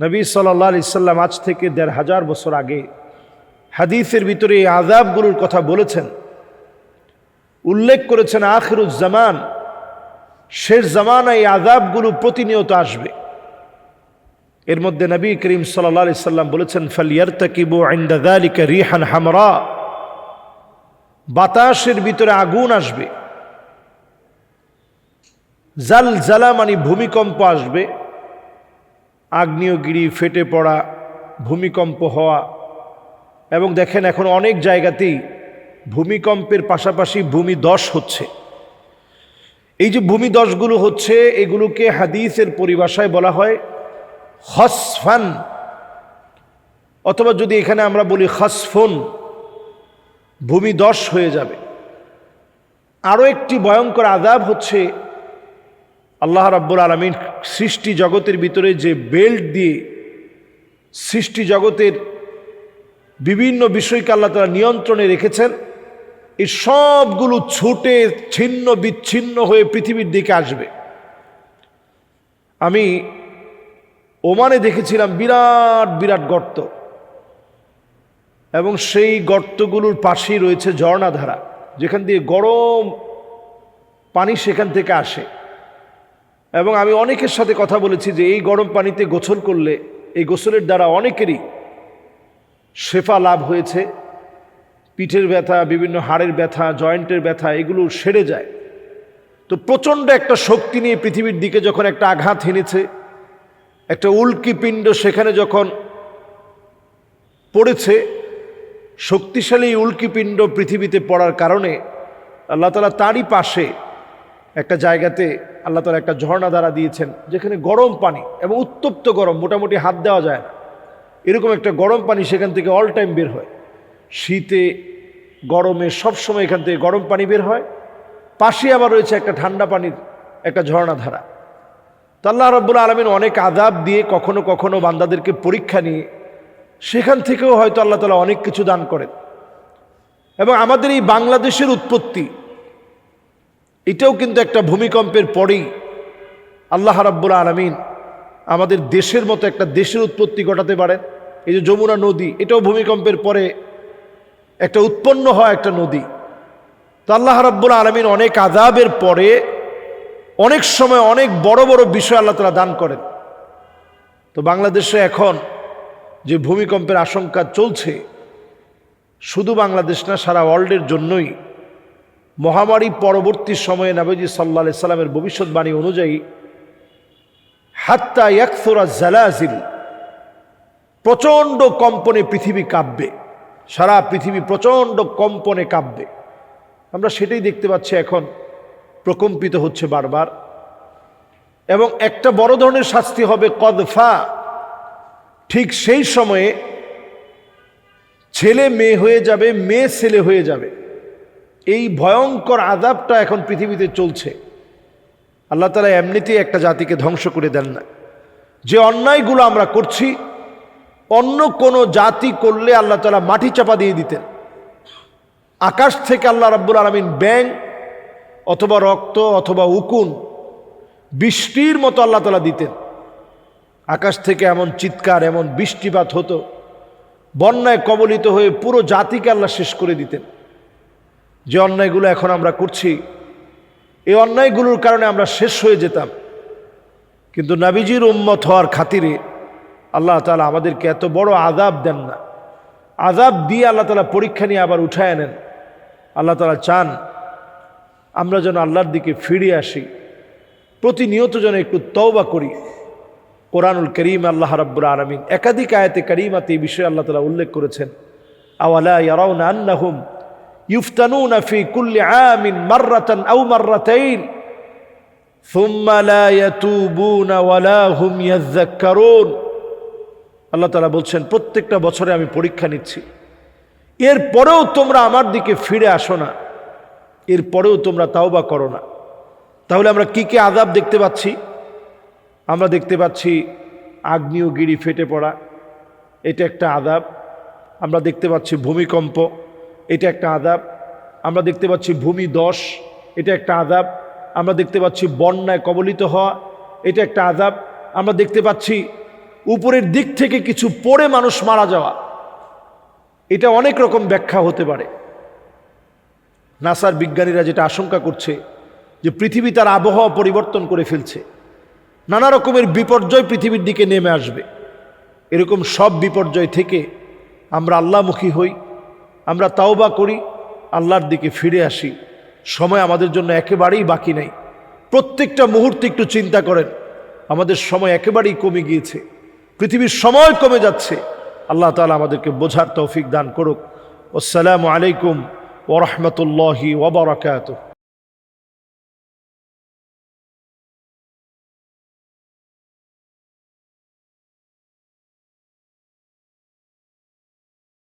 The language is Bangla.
নবী সাল্লাহ ইসাল্লাম আজ থেকে দেড় হাজার বছর আগে হাদিসের ভিতরে এই আজাবগুলোর কথা বলেছেন। উল্লেখ করেছেন আখিরুজ্জামান শেষ জামানা এই আজাবগুলো প্রতিনিয়ত আসবে। এর মধ্যে নবী করিম সাল্লাহ সাল্লাম বলেছেন ফালিয়ার তাকিবু আইন্দালিকা রিহান হামরা বাতাসের ভিতরে আগুন আসবে। জাল জালা মানে ভূমিকম্প আসবে। আগ্নেয়গিরি ফেটে পড়া, ভূমিকম্প হওয়া এবং দেখেন এখন অনেক জায়গাতেই ভূমিকম্পের পাশাপাশি ভূমিদশ হচ্ছে। এই যে ভূমিদশগুলো হচ্ছে, এগুলোকে হাদিসের পরিভাষায় বলা হয় হসফান অথবা যদি এখানে আমরা বলি হসফুন ভূমিদশ হয়ে যাবে। আরও একটি ভয়ঙ্কর আদাব হচ্ছে আল্লাহ রাব্বুল আলমিন সৃষ্টি জগতের ভিতরে যে বেল্ট দিয়ে সৃষ্টি জগতের বিভিন্ন বিষয়কে আল্লাহ তারা নিয়ন্ত্রণে রেখেছেন, এই সবগুলো ছুটে ছিন্ন বিচ্ছিন্ন হয়ে পৃথিবীর দিকে আসবে। আমি ওমানে দেখেছিলাম বিরাট বিরাট গর্ত এবং সেই গর্তগুলোর পাশেই রয়েছে ঝর্ণাধারা, যেখান দিয়ে গরম পানি সেখান থেকে আসে। এবং আমি অনেকের সাথে কথা বলেছি যে এই গরম পানিতে গোসল করলে এই গোসলের দ্বারা অনেকেরই শেফা লাভ হয়েছে। পিঠের ব্যথা, বিভিন্ন হাড়ের ব্যথা, জয়েন্টের ব্যথা, এগুলো সেরে যায়। তো প্রচণ্ড একটা শক্তি নিয়ে পৃথিবীর দিকে যখন একটা আঘাত হেনেছে, একটা উল্কি পিণ্ড সেখানে যখন পড়েছে, শক্তিশালী উল্কি পিণ্ড পৃথিবীতে পড়ার কারণে আল্লাহ তালা তারই পাশে একটা জায়গাতে আল্লাহ তালা একটা ঝর্ণা দ্বারা দিয়েছেন, যেখানে গরম পানি এবং উত্তপ্ত গরম, মোটামুটি হাত দেওয়া যায় না। এরকম একটা গরম পানি সেখান থেকে অল টাইম বের হয়। শীতে, গরমে সবসময় এখান থেকে গরম পানি বের হয়। পাশে আবার রয়েছে একটা ঠান্ডা পানির একটা ঝর্ণা ধারা। তো আল্লাহ রব্বুল আলমিন অনেক আদাব দিয়ে কখনো কখনো বান্দাদেরকে পরীক্ষা নিয়ে সেখান থেকেও হয়তো আল্লাহ তালা অনেক কিছু দান করেন। এবং আমাদের এই বাংলাদেশের উৎপত্তি এটাও কিন্তু একটা ভূমিকম্পের পরেই আল্লাহ রাব্বুল আলমিন আমাদের দেশের মতো একটা দেশের উৎপত্তি ঘটাতে পারেন। এই যে যমুনা নদী, এটাও ভূমিকম্পের পরে একটা উৎপন্ন হয় একটা নদী। তো আল্লাহ রাব্বুল আলমিন অনেক আদাবের পরে অনেক সময় অনেক বড় বড় বিষয় আল্লাহ তালা দান করেন। তো বাংলাদেশে এখন যে ভূমিকম্পের আশঙ্কা চলছে, শুধু বাংলাদেশ না, সারা ওয়ার্ল্ডের জন্যই মহামারী পরবর্তী সময়ে নাবিজি সাল্লা সাল্লামের ভবিষ্যৎবাণী অনুযায়ী, হাত্তা ইয়াকসোরা জালাজিল, প্রচণ্ড কম্পনে পৃথিবী কাঁপবে, সারা পৃথিবী প্রচণ্ড কম্পনে কাঁপবে। আমরা সেটাই দেখতে পাচ্ছি এখন, প্রকম্পিত হচ্ছে বারবার। এবং একটা বড় ধরনের শাস্তি হবে কদফা ঠিক সেই সময়ে ছেলে মেয়ে হয়ে যাবে, মেয়ে ছেলে হয়ে যাবে। এই ভয়ঙ্কর আদাবটা এখন পৃথিবীতে চলছে। আল্লাহ তালা এমনিতেই একটা জাতিকে ধ্বংস করে দেন না। যে অন্যায়গুলো আমরা করছি, অন্য কোনো জাতি করলে আল্লাহ তালা মাটি চাপা দিয়ে দিতেন। আকাশ থেকে আল্লাহ রাব্বুল আলমিন ব্যাং অথবা রক্ত অথবা উকুন বৃষ্টির মতো আল্লাহ তালা দিতেন। আকাশ থেকে এমন চিৎকার, এমন বৃষ্টিপাত হতো, বন্যায় কবলিত হয়ে পুরো জাতিকে আল্লাহ শেষ করে দিতেন। যে অন্যায়গুলো এখন আমরা করছি, এই অন্যায়গুলোর কারণে আমরা শেষ হয়ে যেতাম। কিন্তু নাবিজির উম্মত হওয়ার খাতিরে আল্লাহ তালা আমাদেরকে এত বড় আদাব দেন না। আদাব দিয়ে আল্লাহ তালা পরীক্ষা নিয়ে আবার উঠায় নেন আল্লাহ তালা চান আমরা যেন আল্লাহর দিকে ফিরে আসি। প্রতিনিয়ত যেন একটু তওবা করি। কোরআনুল করিম আল্লাহ রাব্বুল আলমিন একাধিক আয়াতে করিমাতে এই বিষয়ে আল্লাহ তালা উল্লেখ করেছেন। আওয়ালা ইয়ারাউনা আন্নাহুম ইউফতানুনা ফি কুল্লি আমিন মাররাতান আও মাররাতাইন ثم لا يتوبون ولا هم يذكرون আল্লাহ তালা বলছেন প্রত্যেকটা বছরে আমি পরীক্ষা নিচ্ছি এর পরেও তোমরা আমার দিকে ফিরে আসো না এর পরেও তোমরা তাওবা করো না তাহলে আমরা কি কি আদাব দেখতে পাচ্ছি আমরা দেখতে পাচ্ছি আগ্নেয়গিরি ফেটে পড়া এটা একটা আদাব আমরা দেখতে পাচ্ছি ভূমিকম্প এটা একটা আদাব আমরা দেখতে পাচ্ছি ভূমি দশ, এটা একটা আদাব আমরা দেখতে পাচ্ছি বন্যায় কবলিত হওয়া, এটা একটা আদাব আমরা দেখতে পাচ্ছি উপরের দিক থেকে কিছু পড়ে মানুষ মারা যাওয়া। এটা অনেক রকম ব্যাখ্যা হতে পারে। নাসার বিজ্ঞানীরা যেটা আশঙ্কা করছে যে পৃথিবী তার আবহাওয়া পরিবর্তন করে ফেলছে। নানা রকমের বিপর্যয় পৃথিবীর দিকে নেমে আসবে। এরকম সব বিপর্যয় থেকে আমরা আল্লাহমুখী হই। আমরা তাওবা করি, আল্লাহর দিকে ফিরে আসি। সময় আমাদের জন্য একেবারেই বাকি নেই। প্রত্যেকটা মুহূর্তে একটু চিন্তা করেন, আমাদের সময় একেবারেই কমে গিয়েছে। পৃথিবীর সময় কমে যাচ্ছে। আল্লাহ তালা আমাদেরকে বোঝার তৌফিক দান করুক। আসসালামু আলাইকুম ওরহমতুল্লাহি ওবরাকাত